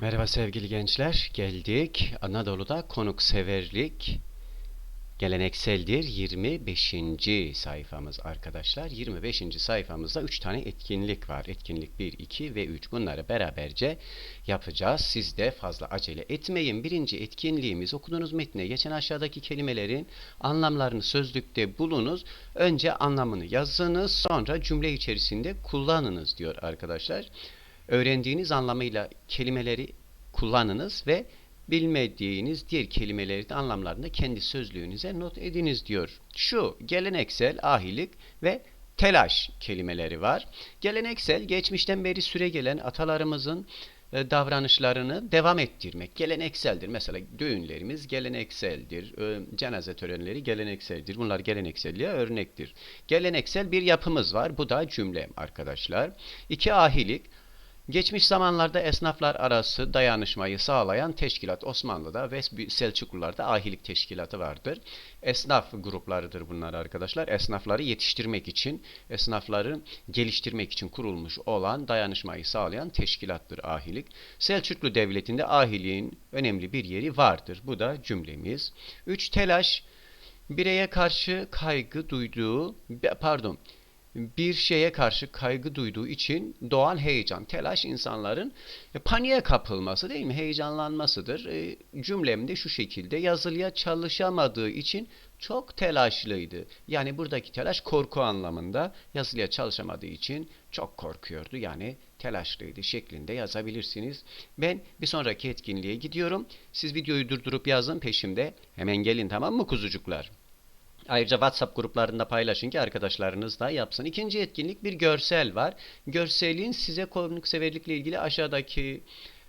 Merhaba sevgili gençler. Geldik. Anadolu'da konukseverlik gelenekseldir. 25. sayfamız arkadaşlar. 25. sayfamızda 3 tane etkinlik var. Etkinlik 1, 2 ve 3. Bunları beraberce yapacağız. Siz de fazla acele etmeyin. Birinci etkinliğimiz okuduğunuz metne geçen aşağıdaki kelimelerin anlamlarını sözlükte bulunuz. Önce anlamını yazınız. Sonra cümle içerisinde kullanınız diyor arkadaşlar öğrendiğiniz anlamıyla kelimeleri kullanınız ve bilmediğiniz diğer kelimelerin anlamlarını kendi sözlüğünüze not ediniz diyor. Şu geleneksel ahilik ve telaş kelimeleri var. Geleneksel geçmişten beri süre gelen atalarımızın e, davranışlarını devam ettirmek gelenekseldir. Mesela düğünlerimiz gelenekseldir. e, Cenaze törenleri gelenekseldir. Bunlar gelenekselliğe örnektir. Geleneksel bir yapımız var. Bu da cümle arkadaşlar. İki ahilik Geçmiş zamanlarda esnaflar arası dayanışmayı sağlayan teşkilat Osmanlı'da ve Selçuklularda ahilik teşkilatı vardır. Esnaf gruplarıdır bunlar arkadaşlar. Esnafları yetiştirmek için, esnafları geliştirmek için kurulmuş olan dayanışmayı sağlayan teşkilattır ahilik. Selçuklu Devleti'nde ahiliğin önemli bir yeri vardır. Bu da cümlemiz. 3. Telaş bireye karşı kaygı duyduğu, pardon, bir şeye karşı kaygı duyduğu için doğan heyecan, telaş insanların e, paniğe kapılması değil mi? Heyecanlanmasıdır. E, cümlemde şu şekilde yazılıya çalışamadığı için çok telaşlıydı. Yani buradaki telaş korku anlamında yazılıya çalışamadığı için çok korkuyordu. Yani telaşlıydı şeklinde yazabilirsiniz. Ben bir sonraki etkinliğe gidiyorum. Siz videoyu durdurup yazın peşimde. Hemen gelin tamam mı kuzucuklar? Ayrıca WhatsApp gruplarında paylaşın ki arkadaşlarınız da yapsın. İkinci etkinlik bir görsel var. Görselin size konukseverlikle ilgili aşağıdaki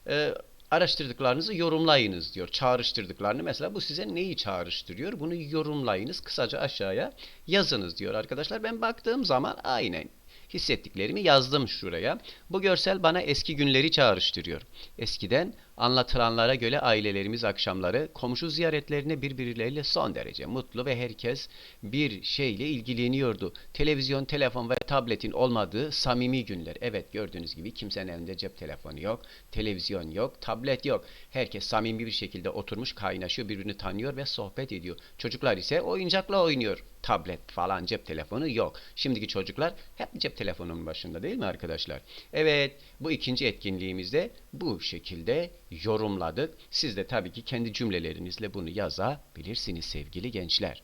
e, araştırdıklarınızı yorumlayınız diyor. Çağrıştırdıklarını mesela bu size neyi çağrıştırıyor? Bunu yorumlayınız. Kısaca aşağıya yazınız diyor arkadaşlar. Ben baktığım zaman aynen hissettiklerimi yazdım şuraya. Bu görsel bana eski günleri çağrıştırıyor. Eskiden anlatılanlara göre ailelerimiz akşamları komşu ziyaretlerine birbirleriyle son derece mutlu ve herkes bir şeyle ilgileniyordu. Televizyon, telefon ve tabletin olmadığı samimi günler. Evet gördüğünüz gibi kimsenin elinde cep telefonu yok, televizyon yok, tablet yok. Herkes samimi bir şekilde oturmuş kaynaşıyor, birbirini tanıyor ve sohbet ediyor. Çocuklar ise oyuncakla oynuyor. Tablet falan cep telefonu yok. Şimdiki çocuklar hep cep telefonunun başında değil mi arkadaşlar? Evet bu ikinci etkinliğimizde bu şekilde yorumladık. Siz de tabii ki kendi cümlelerinizle bunu yazabilirsiniz sevgili gençler.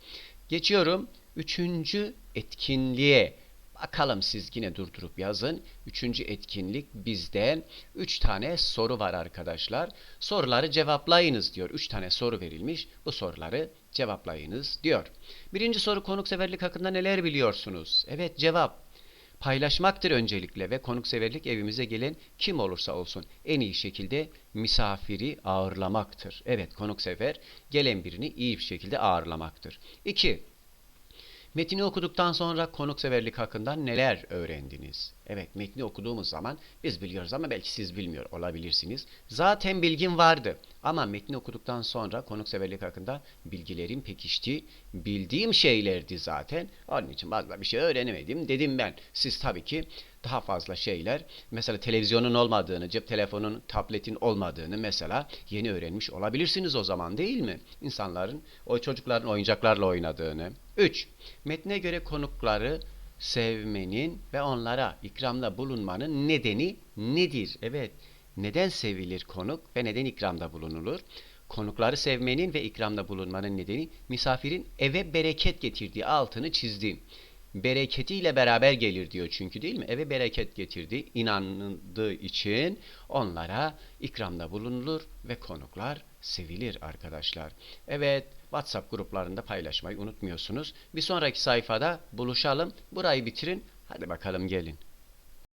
Geçiyorum üçüncü etkinliğe. Bakalım siz yine durdurup yazın. Üçüncü etkinlik bizde. Üç tane soru var arkadaşlar. Soruları cevaplayınız diyor. Üç tane soru verilmiş. Bu soruları cevaplayınız diyor. Birinci soru konukseverlik hakkında neler biliyorsunuz? Evet cevap. Paylaşmaktır öncelikle ve konukseverlik evimize gelen kim olursa olsun en iyi şekilde misafiri ağırlamaktır. Evet konuksever gelen birini iyi bir şekilde ağırlamaktır. 2. Metini okuduktan sonra konukseverlik hakkında neler öğrendiniz? Evet metni okuduğumuz zaman biz biliyoruz ama belki siz bilmiyor olabilirsiniz. Zaten bilgim vardı ama metni okuduktan sonra konukseverlik hakkında bilgilerim pekişti. Bildiğim şeylerdi zaten. Onun için fazla bir şey öğrenemedim dedim ben. Siz tabii ki daha fazla şeyler mesela televizyonun olmadığını, cep telefonun, tabletin olmadığını mesela yeni öğrenmiş olabilirsiniz o zaman değil mi? İnsanların, o çocukların oyuncaklarla oynadığını. 3. Metne göre konukları sevmenin ve onlara ikramda bulunmanın nedeni nedir? Evet, neden sevilir konuk ve neden ikramda bulunulur? Konukları sevmenin ve ikramda bulunmanın nedeni misafirin eve bereket getirdiği altını çizdim. Bereketiyle beraber gelir diyor çünkü değil mi? Eve bereket getirdi, inandığı için onlara ikramda bulunulur ve konuklar sevilir arkadaşlar. Evet, WhatsApp gruplarında paylaşmayı unutmuyorsunuz. Bir sonraki sayfada buluşalım. Burayı bitirin. Hadi bakalım gelin.